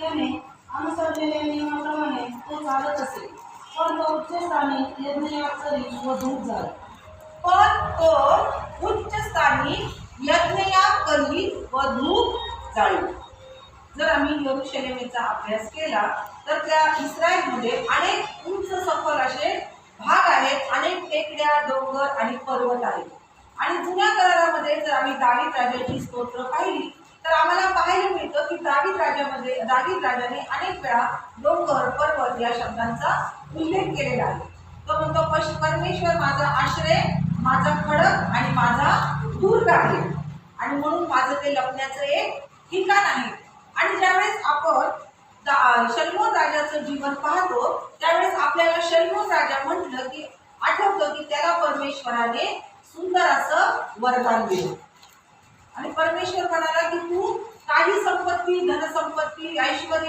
त्याने अनुसरलेल्या नियमाप्रमाणे तो चालत असे. पण तो उच्चस्थानी यज्ञयाग करी व दूर झाला. पण तो उच्च स्थानी यज्ञयाग करीत व धूप जाळी जर आम्ही यरुशलेमेचा अभ्यास केला तर त्या इस्रायलमध्ये अनेक उंच सफल असे भाग आहेत अनेक टेकड्या डोंगर आणि पर्वत आहेत. आणि जुन्या करारामध्ये जर आम्ही दावी राजाची स्तोत्र पाहिली तर आम्हाला पाहायला मिळतं की दावीद राजामध्ये दावीद राजाने अनेक वेळा डोंगर पर्वत या शब्दांचा उल्लेख केलेला आहे. तो म्हणतो "पश- परमेश्वर माझा आश्रय माझा खडक आणि माझा दुर्ग आहे. आणि म्हणून माझं ते लपण्याचं एक ठिकाण आहे. आणि ज्यावेळेस आपण शल्मो शल्मोन राजाचं जीवन पाहतो त्यावेळेस आपल्याला शल्मोन राजा म्हटलं की आठवतं की त्याला परमेश्वराने सुंदर असं वरदान दिलं. आणि परमेश्वर म्हणाला की तू काही संपत्ती धनसंपत्ती ऐश्वर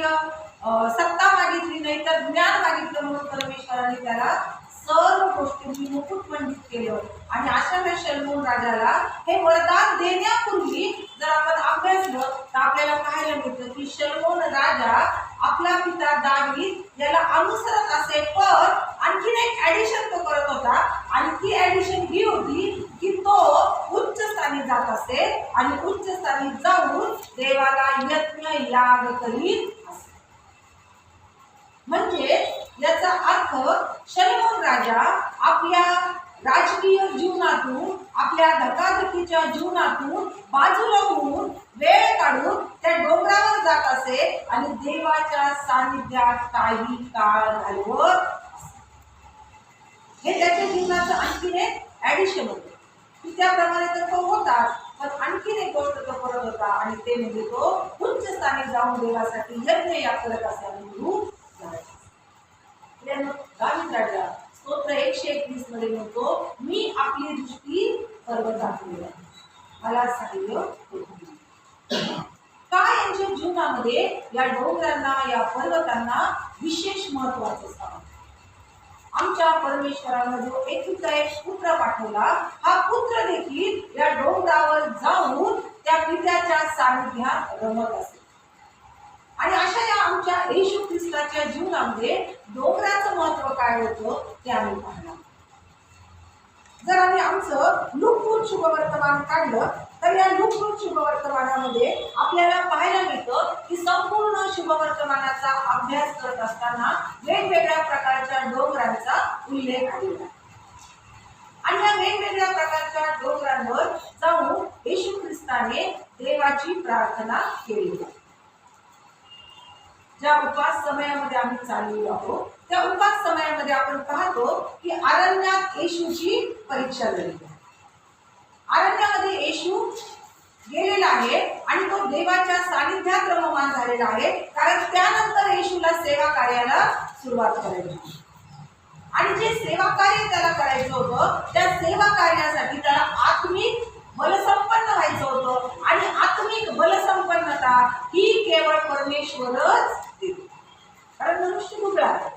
सत्ता मागितली नाही तर ज्ञान मागितलं म्हणून परमेश्वराने त्याला सर्व गोष्टींनी मुकुट मंडित केलं आणि अशा वेळेस शल्मोन राजाला हे वरदान देण्यापूर्वी जर आपण अभ्यासलं तर आपल्याला पाहायला मिळतं की शल्मोन राजा आपला पिता दावीद याला अनुसरत असे पण आणखीन एक ऍडिशन तो करत होता. आणि ती ऍडिशन ही होती की तो स्थानी जात असे आणि उच्च स्थानी जाऊन देवाला यत्न याग करीत असे. म्हणजे याचा अर्थ शलोमोन राजा आपल्या राजकीय जीवनातून आपल्या धकाधकीच्या जीवनातून बाजूला होऊन वेळ काढून त्या डोंगरावर जात असे आणि देवाच्या सानिध्यात काही काळ घालवत हे त्याच्या जीवनाचं आणखीन एक ऍडिशन होतं. की त्याप्रमाणे तर तो होता पण आणखीन एक गोष्ट तो करत होता आणि ते म्हणजे तो उच्च स्थानी जाऊन देवासाठी यज्ञ या करत असे गुरु स्तोत्र एकशे एकवीसमध्ये म्हणतो मी आपली दृष्टी पर्वताकडे आहे. मला सांगितलं काय का यांच्या जीवनामध्ये या डोंगरांना या पर्वतांना विशेष महत्वाचं असतं आमच्या परमेश्वरानं जो एकुलता एक पुत्र पाठवला. हा पुत्र देखील या डोंगरावर जाऊन त्या पित्याच्या सानिध्यात रमत असे. आणि अशा या आमच्या येशू ख्रिस्ताच्या जीवनामध्ये डोंगराचं महत्त्व काय होतं ते आम्ही पाहणार. जर आम्ही आमचं लुकपूर शुभवर्तमान काढलं तर या लुकपूर शुभवर्तमानामध्ये आपल्याला पाहायला मिळतं की संपूर्ण शुभवर्तमानाचा अभ्यास करत असताना वेगवेगळ्या प्रकारच्या डोंगरांचा उल्लेख आलेला आणि या वेगवेगळ्या प्रकारच्या डोंगरांवर जाऊन येशू ख्रिस्ताने देवाची प्रार्थना केली ज्या उपास समयामध्ये आम्ही चाललेलो आहोत त्या उपास समयामध्ये आपण पाहतो की अरण्यात येशूची परीक्षा झाली आहे. अरण्यामध्ये येशू गेलेला आहे आणि तो देवाच्या सानिध्यात रममान झालेला आहे. कारण त्यानंतर येशूला सेवा कार्याला सुरुवात करायची आणि जे सेवा कार्य त्याला करायचं होतं त्या सेवा कार्यासाठी त्याला आत्मिक बलसंपन्न व्हायचं होतं. आणि आत्मिक बलसंपन्नता ही केवळ परमेश्वरच देतो. कारण मनुष्य दुबळा आहे.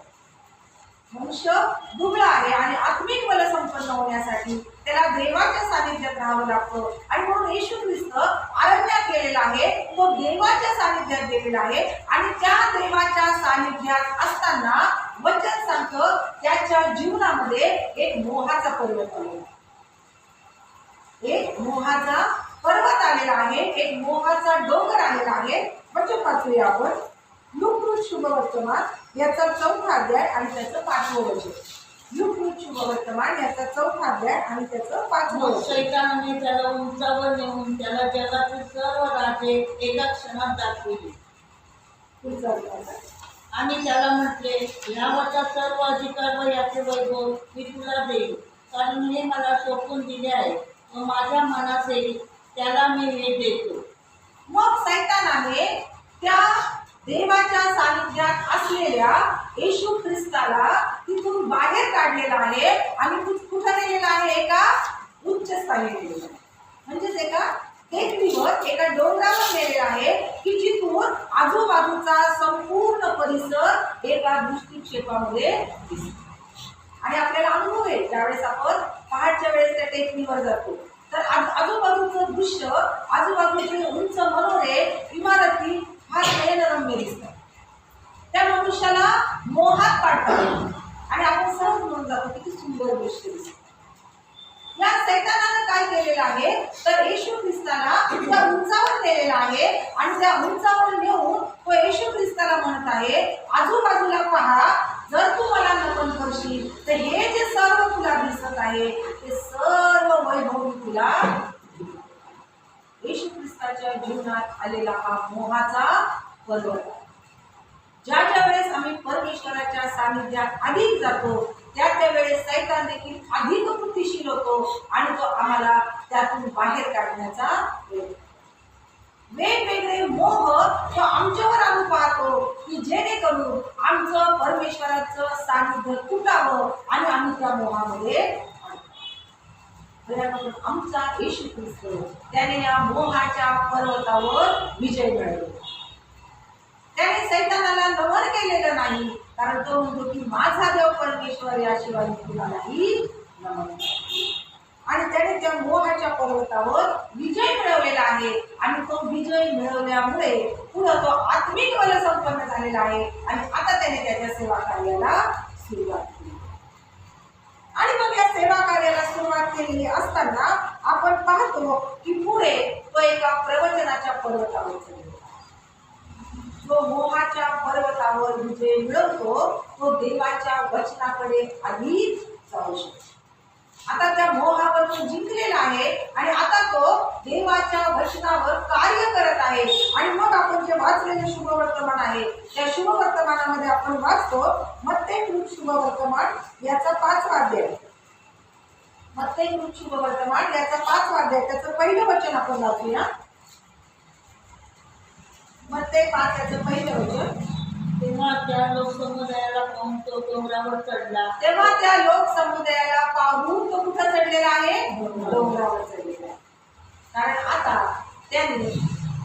मनुष्य दुबळा आहे आणि आत्मिक बलसंपन्न होण्यासाठी त्याला देवाच्या सानिध्यात राहावं लागतं. आणि म्हणून येशू ख्रिस्त अरण्यात गेलेला आहे. तो देवाच्या सानिध्यात गेलेला आहे. आणि त्या देवाच्या सानिध्यात असताना वचन सांगतं त्याच्या जीवनामध्ये एक मोहाचा पर्वत आलेला एक मोहाचा पर्वत आलेला आहे. एक मोहाचा डोंगर आलेला आहे. वचन पाचूया आपण. लुकृत शुभवर्तमान याचा चौथा अध्याय आणि त्याचं पाचवं वचन. लुकृत शुभवर्तमान याचा चौथा अध्याय आणि त्याचं पाचवं शैतानाने त्याला उंचावर नेऊन त्याला जगातील सर्व राजे एका क्षणात दाखविली. आणि त्याला म्हटले ह्यावरचा सर्व अधिकार व याचे वैभव मी तुला देईल कारण हे मला सोपून दिले आहे. व माझ्या मनास येईल त्याला मी हे देतो. मग सैतानाने त्या देवाच्या सानिध्यात असलेल्या येशू ख्रिस्ताला तिथून बाहेर काढलेला आहे आणि कुठं नेलेला आहे? एका उच्च स्थानी नेलेला आहे. म्हणजेच एका टेकडीवर एका डोंगरावर नेलेला आहे की जिथून आजूबाजूचा संपूर्ण परिसर एका दृष्टिक्षेपामध्ये दिसतो. आणि आपल्याला अनुभव आहे त्यावेळेस आपण पहाटच्या वेळेस त्या टेकडीवर जातो. तर आज- आजूबाजूचं दृश्य आजूबाजूचे उंच मनोरे इमारती हा नैनरम्य दिसतात त्या मनुष्याला मोहात पाडतात. आणि आपण सहज म्हणून जातो किती सुंदर गोष्ट दिसते. या सैतानानं काय केलेलं आहे? तर येशू ख्रिस्ताला त्या उंचावर नेलेला आहे आणि त्या उंचावर नेऊन तो येशू ख्रिस्ताला म्हणत आहे आजूबाजूला पहा जर तू मला नमन करशील तर हे जे सर्व तुला दिसत आहे ते सर्व वैभव तुला येशू ख्रिस्ताच्या जीवनात आलेला हा मोहाचा बदल ज्या ज्या वेळेस आम्ही परमेश्वराच्या सानिध्यात अधिक जातो त्या त्या वेळेस सैतान देखील अधिक कृतीशील होतो आणि तो आम्हाला त्यातून बाहेर काढण्याचा वेगवेगळे मोह तो आमच्यावर आम्ही पाहतो की जेणेकरून आमचं परमेश्वराचं सानिध्य तुटावं आणि आम्ही त्या मोहामध्ये अडकू. आमचा येशू ख्रिस्त. त्याने या मोहाच्या पर्वतावर विजय मिळवला. त्याने सैतानाला नमन केलेलं नाही कारण तो म्हणतो की माझा देव परमेश्वर याशिवाय कुणालाही नमन आणि त्याने त्या मोहाच्या पर्वतावर विजय मिळवलेला आहे. आणि तो विजय मिळवल्यामुळे पुढं तो आत्मिक बल संपन्न झालेला आहे. आणि आता त्याने त्याच्या सेवा कार्याला सुरुवात केली आणि मग या सेवा कार्याला सुरुवात असताना आपण पाहतो की पुढे तो एका प्रवचनाच्या पर्वतावर जो मोहाच्या पर्वतावर विजय मिळवतो तो देवाच्या वचनाकडे आधीच जाऊ शकतो. आता त्या मोहावर तो जिंकलेला आहे आणि आता तो देवाच्या वचनावर कार्य करत आहे. आणि मग आपण जे वाचलेले शुभ वर्तमान आहे त्या शुभ वर्तमानामध्ये आपण वाचतो मग ते शुभ वर्तमान याचा पाचवा अध्याय. मत्ते कृत शुभवर्तमान याचा पाचवा अध्याय त्याचं पहिलं वचन आपण वाचूया. मत्ते पाच याचं पहिलं वचन. तेव्हा त्या लोकसमुदायाला पाहून तो डोंगरावर चढला. तेव्हा त्या लोक समुदायाला पाहून तो कुठं चढलेला आहे? डोंगरावर. चढलेला आहे. कारण आता त्यांनी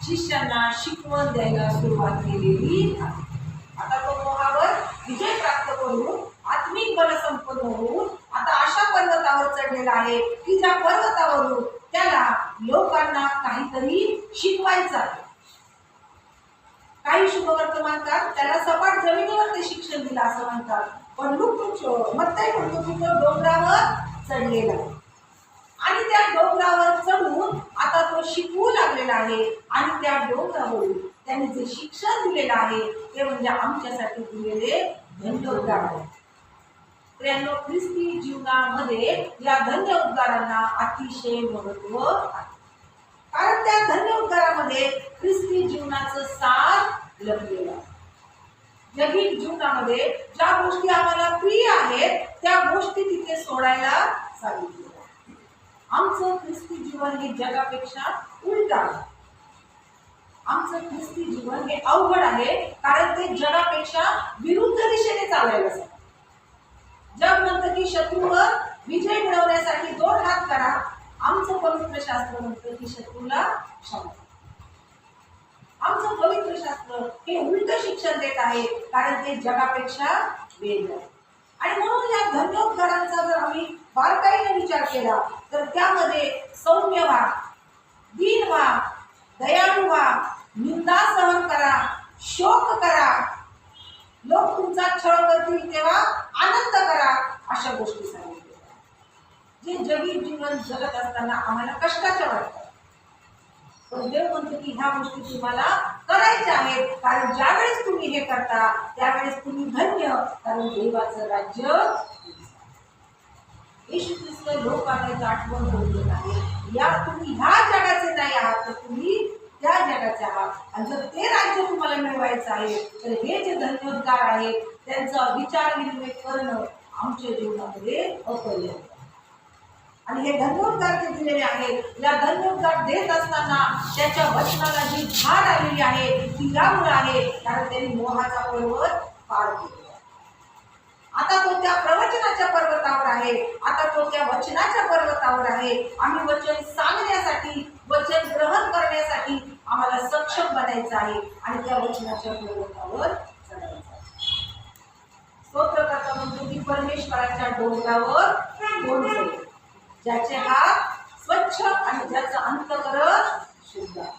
शिष्यांना शिकवण द्यायला सुरुवात केलेली आहे. आता तो मोहावर विजय प्राप्त करून आत्मिक बल संपन्न होऊन चढलेला आहे. की ज्या पर्वतावरून त्याला लोकांना काहीतरी शिकवायचं आहे. काही शुभवर्तमानकार त्याला सपाट जमिनीवर ते शिक्षण दिलं असं म्हणतात. पण लुक मत्ताई म्हणतो की तो डोंगरावर चढलेला आहे. आणि त्या डोंगरावर चढून आता तो शिकवू लागलेला आहे आणि त्या डोंगरावरून त्यांनी जे शिक्षण दिलेलं आहे ते म्हणजे आमच्यासाठी दिलेले धन्योद्गार आहे. त्र्याण्णव ख्रिस्ती जीवनामध्ये या धन्य उद्गारांना अतिशय महत्त्व आहे. कारण त्या धन्य उद्गारामध्ये ख्रिस्ती जीवनाचं सार लपलेलं आहे. जीवनामध्ये ज्या गोष्टी आम्हाला प्रिय आहेत त्या गोष्टी तिथे सोडायला सांगितलेल्या आमचं ख्रिस्ती जीवन हे जगापेक्षा उलट आहे. आमचं ख्रिस्ती जीवन हे अवघड आहे कारण ते जगापेक्षा विरुद्ध दिशेने चालायला सांगतं. जग म्हणतं की शत्रूवर विजय मिळवण्यासाठी दोन हात करा आमचं पवित्र शास्त्र म्हणतं की शत्रूला क्षमा आमचं पवित्र शास्त्र हे उलट शिक्षण देत आहे कारण ते जगापेक्षा वेगळं आहे. आणि म्हणून या धन्योद्गारांचा जर आम्ही बारकाईने विचार केला तर त्यामध्ये सौम्य व्हा दीन व्हा दयाळू व्हा निंदा सहन करा शोक करा लोक तुमचा छळ करतील तेव्हा आनंद करा अशा गोष्टी सांगितल्या. जे जगी जीवन जगत असताना आम्हाला कष्टाच्या वाटतात. पण देव म्हणतो की ह्या गोष्टी तुम्हाला करायच्या आहेत. कारण ज्यावेळेस तुम्ही हे करता त्यावेळेस तुम्ही धन्य. कारण देवाचं राज्य येशू ख्रिस्त आठवण होऊन देत आहे या तुम्ही ह्या जगाचे नाही आहात. तर तुम्ही त्या जगाचे आहात आणि जर ते राज्य तुम्हाला मिळवायचं आहे तर हे जे धन्योद्गार आहेत त्यांचा विचार विनिमय करणं आमच्या जीवनामध्ये अपरिहार्य आणि हे धन्योद्गार जे दिलेले आहेत या धन्योद्गार देत असताना त्याच्या वचनाला जी झाड आलेली आहे ती यामुळे आहे कारण त्यांनी मोहाचा पर्वत पार केला. आता तो त्या प्रवचनाच्या पर्वतावर आहे. आता तो त्या वचनाच्या पर्वतावर आहे. आम्ही वचन सांगण्यासाठी वचन ग्रहण करण्यासाठी आम्हाला सक्षम बनायचं आहे आणि त्या वचनाच्या पर्वतावर चढायचं आहे. स्तोत्रकर्ता म्हणतो की परमेश्वराच्या डोंगरावर कोण ज्याचे हात स्वच्छ आणि ज्याचं अंतकरण शुद्ध आहे.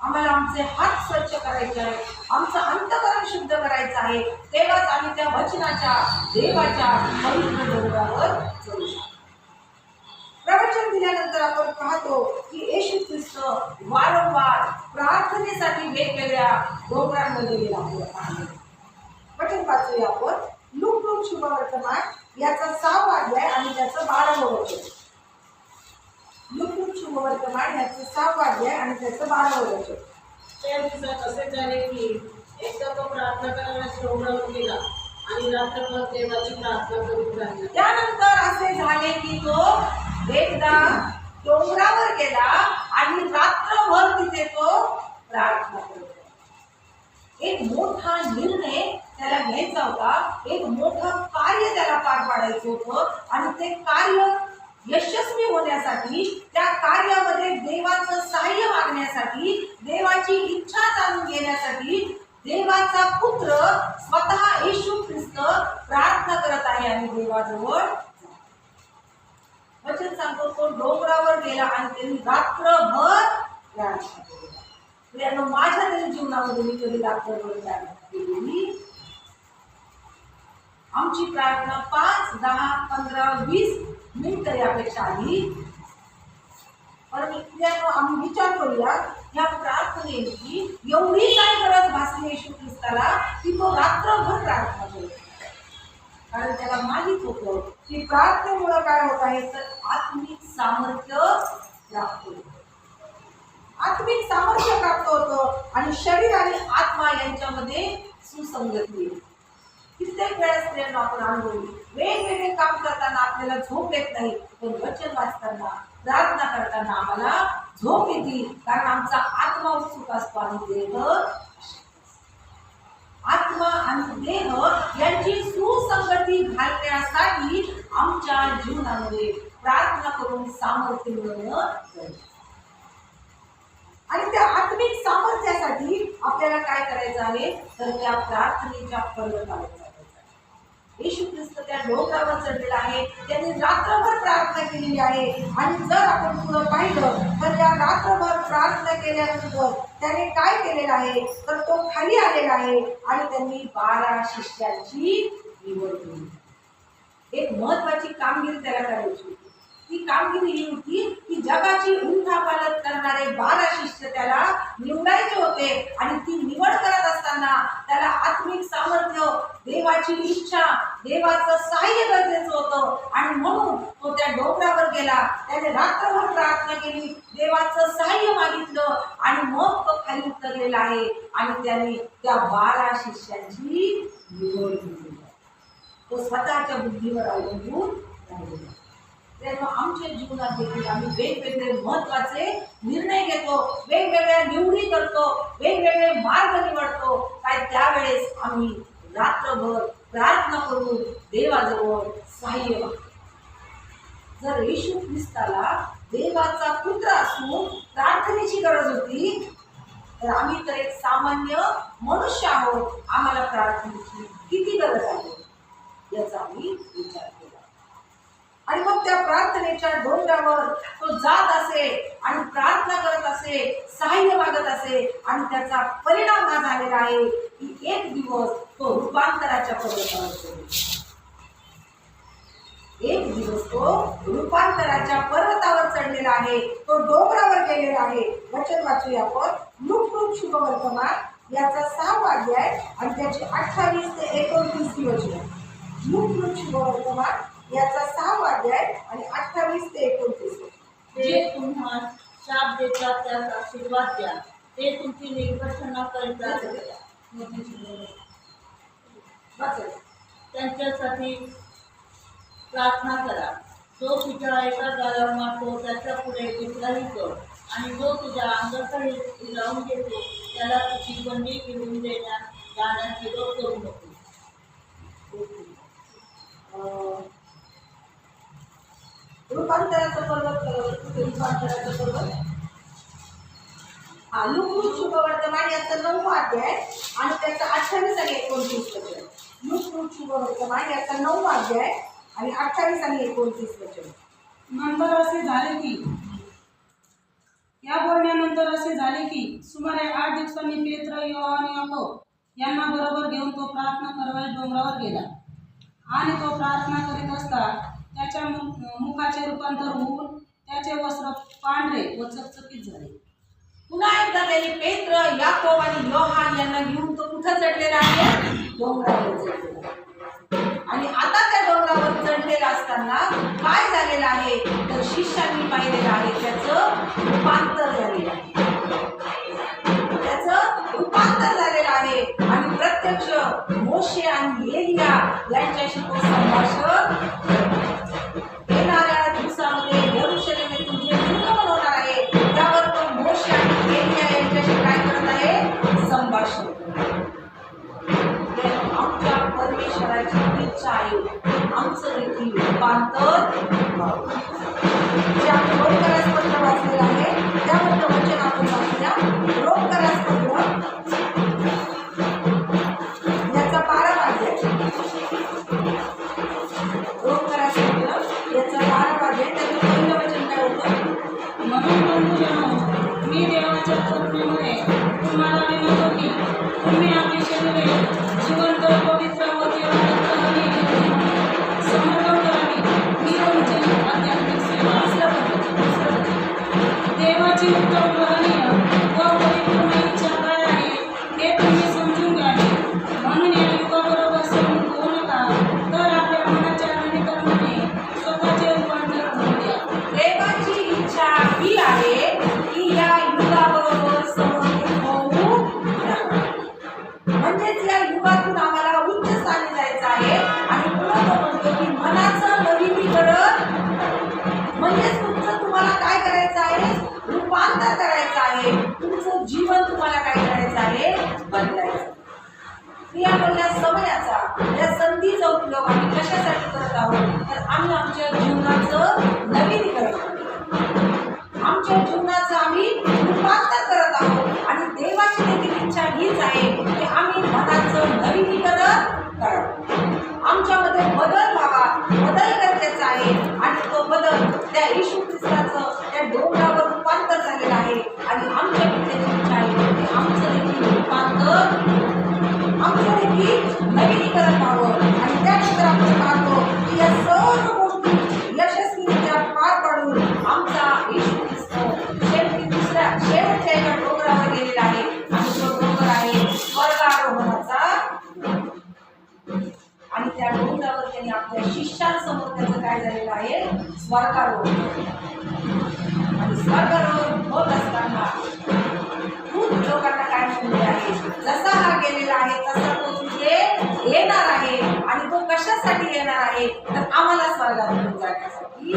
आम्हाला आमचे हात स्वच्छ करायचे आहे आमचं अंतकरण शुद्ध करायचं आहे. तेव्हाच आम्ही त्या वचनाच्या देवाच्या पवित्र डोंगरावर चढू पाहतो की येशू ख्रिस्त वारंवार प्रार्थनेसाठी वेगवेगळ्या डोंगरांमध्ये गेला आपल्याला पाहतो वचन वाचूया आपण. लूक लूक शुभवर्तमान याचा सहावा अध्याय आणि त्याचं बारावं वचन. लूक लूक शुभवर्तमान याचं सहावा अध्याय आणि त्याचं बारावं वचन. त्या दिवसात असे झाले की एकदा तो प्रार्थना करण्यास डोंगरावर गेला आणि रात्रभर देवाची प्रार्थना करीत राहिला. त्यानंतर असे झाले की तो एकदा डोंगरावर गेला आणि रात्रभर तिथे तो प्रार्थना करतो. एक मोठा निर्णय त्याला घ्यायचा होता. एक मोठं कार्य त्याला पार पाडायचं होतं आणि ते कार्य यशस्वी होण्यासाठी त्या कार्यामध्ये देवाचं सहाय्य मागण्यासाठी देवाची इच्छा जाणून घेण्यासाठी देवाचा पुत्र स्वतः येशू ख्रिस्त प्रार्थना करत आहे आणि देवाजवळ वचन सांगतो तो डोंगरावर गेला आणि त्यांनी रात्रभर प्रियानो म्हणजे माझ्या तरी जीवनामध्ये मी कधी रात्रभर केलेली आमची प्रार्थना पाच दहा पंधरा वीस मिनिटं यापेक्षा आधी. पण प्रियानो आम्ही विचार करूया या प्रार्थनेची एवढी काय गरज भासली येशू ख्रिस्ताला की तो रात्रभर प्रार्थना करतो कारण त्याला माहीत होतं की प्रार्थनेमुळं काय होत आहे? तर आत्मिक सामर्थ्य प्राप्त होतं. आत्मिक सामर्थ्य प्राप्त होतं आणि शरीर आणि आत्मा यांच्यामध्ये सुसंगती येते कित्येक वेळा स्त्रियांना आपण अनुभवली वेगवेगळे काम करताना आपल्याला झोप येत नाही पण वचन वाचताना प्रार्थना करताना आम्हाला झोप येते कारण आमचा आत्मा उत्सुक असतो आणि देह आत्मा आणि देह यांची सुसंगती घालण्यासाठी आमच्या जीवनामध्ये प्रार्थना करून सामर्थ्य मिळवणं आणि त्या आत्मिक सामर्थ्यासाठी आपल्याला काय करायचं आहे? तर त्या प्रार्थनेच्या पर्वतावर येशू ख्रिस्त त्या डोंगरावर चढलेला आहे. त्यांनी रात्रभर प्रार्थना केलेली आहे. आणि जर आपण पुढं पाहिलं तर त्या रात्रभर प्रार्थना केल्यानंतर त्याने काय केलेलं आहे? तर तो खाली आलेला आहे. आणि त्यांनी बारा शिष्यांची निवड एक महत्वाची कामगिरी त्याला करायची होती. ती कामगिरी ही होती की जगाची उंथापालत करणारे बारा शिष्य त्याला निवडायचे होते आणि ती निवड करत असताना त्याला आत्मिक सामर्थ्य देवाची इच्छा देवाचं सहाय्य गरजेचं होतं. आणि म्हणून तो त्या डोंगरावर गेला. त्याने रात्रभर प्रार्थना केली. देवाचं सहाय्य मागितलं आणि मग तो खाली उतरलेला आहे. आणि त्याने त्या बारा शिष्यांची निवड केली. तो स्वतःच्या बुद्धीवर अवलंबून राहिलेला तेव्हा आमच्या जीवनात देखील आम्ही वेगवेगळे महत्त्वाचे निर्णय घेतो वेगवेगळ्या निवडी करतो वेगवेगळे मार्ग निवडतो. काय त्यावेळेस आम्ही रात्रभर प्रार्थना करून देवाजवळ सहाय्य जर येशू ख्रिस्ताला देवाचा पुत्र असून प्रार्थनेची गरज होती तर आम्ही तर एक सामान्य मनुष्य आहोत. आम्हाला प्रार्थनेची किती गरज आहे? याचा आम्ही विचार केला. आणि मग त्या प्रार्थनेच्या डोंगरावर तो जात असे आणि प्रार्थना करत असे सहाय्य मागत असे आणि त्याचा परिणाम हा झालेला आहे की एक दिवस तो रूपांतराच्या पर्वतावर चढेल. एक दिवस तो रूपांतराच्या पर्वतावर चढलेला आहे तो डोंगरावर गेलेला आहे. वचन वाचूया आपण. लुक लुक शुभ वर्तमान याचा सहावा अध्याय आणि त्याची अठ्ठावीस ते एकोणतीस वचन. लुक लुक शुभ वर्तमान याचा सहावा अध्याय आणि अठ्ठावीस ते एकोणतीस. ते तुम्हा शाप देतात त्यास आशीर्वाद द्या. ते तुमची करतात. वाचन. त्यांच्यासाठी प्रार्थना करा. जो तुझ्या एका गाला मारतो त्याच्या पुढे दुसराही कर. आणि जो तुझ्या अंगाकडे लावून घेतो त्याला तुझी बंदी फिरवून देण्यात जाण्यास विरोध करू नको. रूपांतराचा पर्वत रूपांतराचा पर्वत हा लुकलुक शुभवर्तमान याचा नऊ अध्याय आणि त्याचा अठ्ठावीस आणि एकोणतीस वचन. लुकलुक शुभवर्तमान याचा नऊ अध्याय आणि अठ्ठावीस आणि एकोणतीस वचन. नंतर असे झाले की या बोलण्यानंतर असे झाले की सुमारे आठ दिवसांनी पेत्र योहान याको यांना बरोबर घेऊन तो प्रार्थना करायला डोंगरावर गेला. आणि तो प्रार्थना करीत असता त्याच्या मुखाचे रूपांतर होऊन त्याचे वस्त्र पांढरे व चकचकीत झाले. पुन्हा एकदा त्याने पेत्र याकोब आणि लोहान यांना घेऊन तो कुठं चढलेला आहे? डोंगरावर आणि आता त्या डोंगरावर चढलेला असताना काय झालेलं आहे? तर शिष्यांनी पाहिलेलं आहे त्याच रूपांतर झालेलं आहे. त्याच रूपांतर झालेलं आहे. आणि प्रत्यक्ष मोशे आणि एलिया यांच्याशी तो संभाषण शाळेत. आमचं देखील रूपांतर जे आपण रोगकारास्पत्र वाचलेलं आहे त्या वचन आपण वाचल्या रोगकारास्पत्र याचा बारा वाजे रोगकारास्पत्र याचा बारा वाजे त्याचं वचन काय म्हणून मी देवाच्या कृपेमुळे तुम्हाला विनंती तुम्ही आपली शरीरे येशू ख्रिस्ताचं झालेलं आहे. आणि आमचं देखील आमचं नवीनीकरण व्हावं. स्वर्गारोहण आणि स्वर्गारोहण होत असताना खूप लोकांना काय म्हणले आहे? जसा हा गेलेला आहे तसा तो तिथे येणार आहे. आणि तो कशासाठी येणार आहे? तर आम्हाला स्वर्गारोहण जाण्यासाठी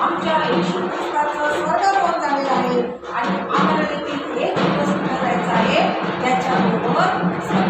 आमच्या येशू ख्रिस्ताचं स्वर्गारोहण झालेलं आहे. आणि आम्हाला देखील एक दिवस करायचं आहे. त्याच्याबरोबर